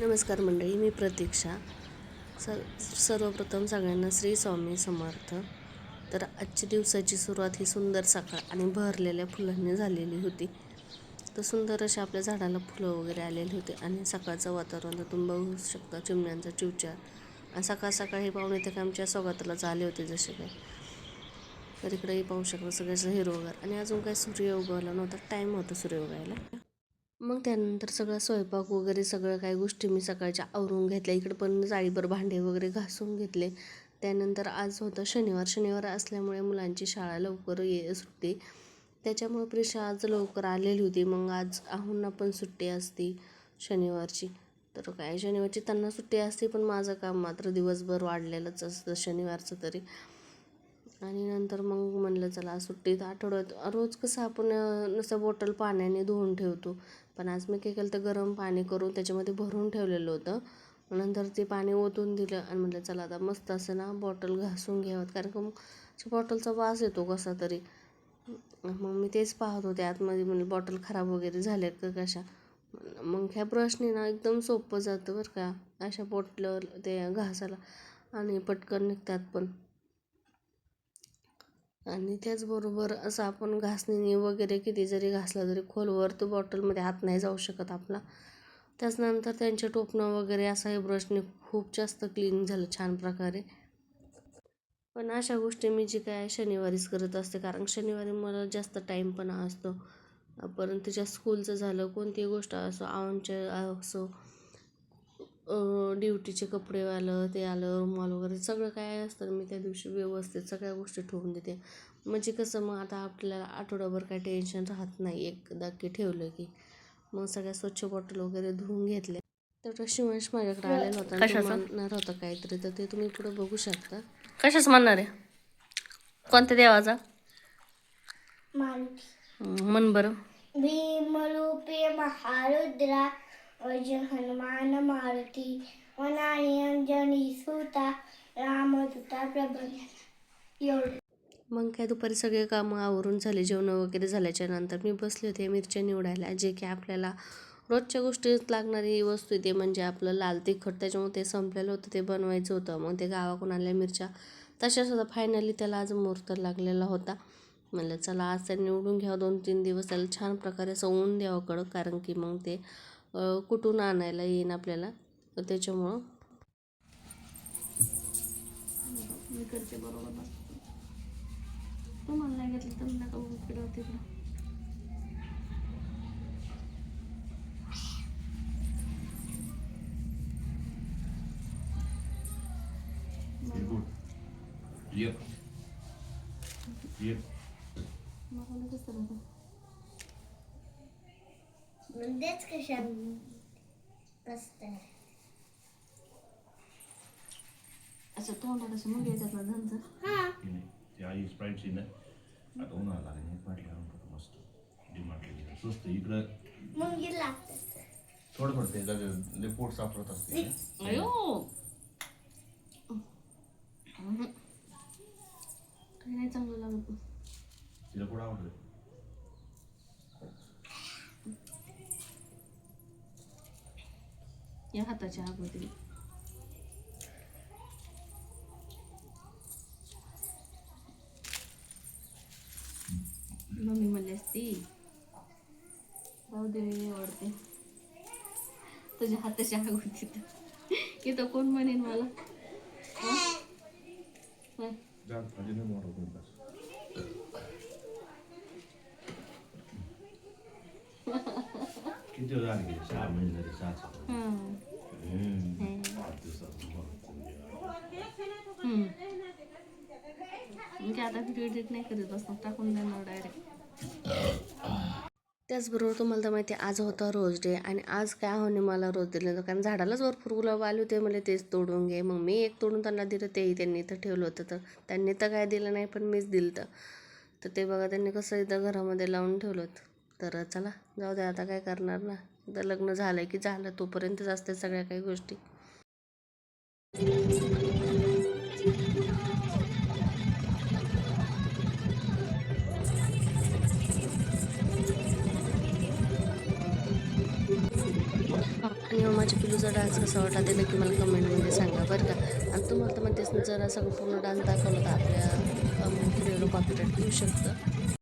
नमस्कार मंडळी मी प्रतीक्षा. स सर्वप्रथम सगळ्यांना श्री स्वामी समर्थ. तर आजच्या दिवसाची सुरुवात ही सुंदर सकाळ आणि भरलेल्या फुलांनी झालेली होती. तर सुंदर अशा आपल्या झाडाला फुलं वगैरे आलेली होती आणि सकाळचं वातावरण तर तुम्ही बघू शकता चिमण्यांचा चिवचार. आणि सकाळ सकाळ हे पाहुणे ते आमच्या स्वागतालाच आले होते जसे काय. तर इकडेही पाहू शकता सगळ्याचं हिरवगार. आणि अजून काही सूर्य उगवला नव्हता टाईम होता सूर्य उगायला. मग त्यानंतर सगळा स्वयंपाक वगैरे सगळं काही गोष्टी मी सकाळच्या आवरून घेतल्या. इकडे पण जाळीभर भांडे वगैरे घासून घेतले. त्यानंतर आज होतं शनिवार. शनिवार असल्यामुळे मुलांची शाळा लवकर ये सुट्टी त्याच्यामुळे प्रिशा आज लवकर आलेली होती. मग आज आहुंना पण सुट्टी असती शनिवारची. तर काय शनिवारची त्यांना सुट्टी असते पण माझं काम मात्र दिवसभर वाढलेलंच असतं शनिवारचं तरी. आणि नंतर मग म्हणलं चला सुट्टीत आठवड्यात रोज कसं आपण नुसतं बॉटल पाण्याने धुवून ठेवतो. पण आज मी काय केलं तर गरम पाणी करून त्याच्यामध्ये भरून ठेवलेलं होतं. नंतर ते पाणी ओतून दिलं आणि म्हटलं चला आता मस्त असं ना बॉटल घासून घ्यावं. कारण का मग बॉटलचा वास येतो कसा तरी. मग मी तेच पाहत होते आतमध्ये म्हणजे बॉटल खराब वगैरे झाल्यात का कशा. मग ह्या ब्रशने ना एकदम सोपं जातं बरं का अशा बॉटल ते घासाला आणि पटकन निघतात पण. आणि त्याचबरोबर असं आपण घासणीने वगैरे किती जरी घासला तरी खोलवर तो बॉटलमध्ये हात नाही जाऊ शकत आपला. त्याच्यानंतर त्यांचे टोपणं वगैरे असा हे ब्रशने खूप जास्त क्लीन झालं छान प्रकारे. पण अशा गोष्टी मी जी काय शनिवारीच करत असते कारण शनिवारी मला जास्त टाईम पण असतो. परंतु तिच्या स्कूलचं झालं कोणतीही गोष्ट असो आमच्या असो ड्युटीचे कपडे आलं ते आलं रुमाल वगैरे सगळं काय असतं मी त्या दिवशी व्यवस्थित सगळ्या गोष्टी ठेवून देते. म्हणजे कसं मग आता आपल्याला आठवडाभर काय टेन्शन राहत नाही एकदा की ठेवलं की. मग सगळ्या स्वच्छ बॉटल वगैरे धुवून घेतल्या. तर शिवांश माझ्याकडे आलेला होता? म्हणणार होता काहीतरी. तर ते तुम्ही पुढे बघू शकता. कशाच म्हणणार आहे? कोणत्या देवाचा? म्हण बरं. भीमरूपे महारुद्रा अज हनुमान मारुती वनानी अंजनी सुता रामदूता प्रभू एवढं. मग काय दुपारी सगळे कामं आवरून झाले जेवण वगैरे झाल्याच्यानंतर मी बसले होते मिरच्या निवडायला जे की आपल्याला रोजच्या गोष्टीत लागणारी वस्तू ते म्हणजे आपलं लाल तिखट. त्याच्यामुळे ते संपलेलं होतं ते बनवायचं होतं. मग ते गावाकडून आल्या मिरच्या. तशाच होता फायनली त्याला आज मुहूर्त लागलेला होता. म्हणलं चला आज त्याला निवडून घ्यावं दोन तीन दिवस त्याला छान प्रकारे असं ऊन द्यावं कडक कारण की मग ते कुठून आणायला येईन आपल्याला तर त्याच्यामुळं मी करते बरोबर ना तुम्हाला नाही घेतलं तर नका तिकडं Yep. Yep. मला. म्हणजेच कशा असतं असं तोंडात असं मग येतात ना झंझ हा ते आई स्प्राईटची ना आता उन्हाळा लागला नाही पाठी लावून टाकू मस्त डिमार्टला स्वस्त इकडं मुंगी लागतात थोडं थोडं ते जागे लय पोट सापडत असते अयो काही नाही चांगलं लागत तिला कुठं आवडतं या हाताच्या अगोदर मम्मी म्हणली असती राहू दे मी आवडते. तुझ्या हाताच्या अगोदर इथं कोण म्हणेन मला? हं? हं? जा म्हणजे नाही मोठा दोन तास किती वेळ झाले गेले सहा महिने झाले सहा हम्म. आठ दिवसात म्हणजे आता व्हिडिओ एडिट नाही करत बसणार टाकून देणार डायरेक्ट त्याचबरोबर तुम्हाला तर माहिती आहे, आज होता रोज डे आणि आज काय होणे मला रोज दिलं होतं. कारण झाडालाच भरपूर गुलाब आले होते मला तेच तोडून घे. मग मी एक तोडून त्यांना दिलं तेही त्यांनी इथं ठेवलं होतं. तर त्यांनी तर काय दिलं नाही पण मीच दिलं तर ते बघा त्यांनी कसं इथं घरामध्ये लावून ठेवलं होतं. तर चला जाऊ दे आता काय करणार ना. एकदा लग्न झालं की झालं तोपर्यंतच असते सगळ्या काही गोष्टी. आणि हो, माझ्या पिलूचा डान्स कसा वाटला ते नक्की मला कमेंटमध्ये सांगा बरं का. आणि तुम्हाला तर म्हणतेच जरा सगळं पूर्ण डान्स दाखवला तर आपल्या व्हिडिओला कॉपीराईट येऊ शकतं.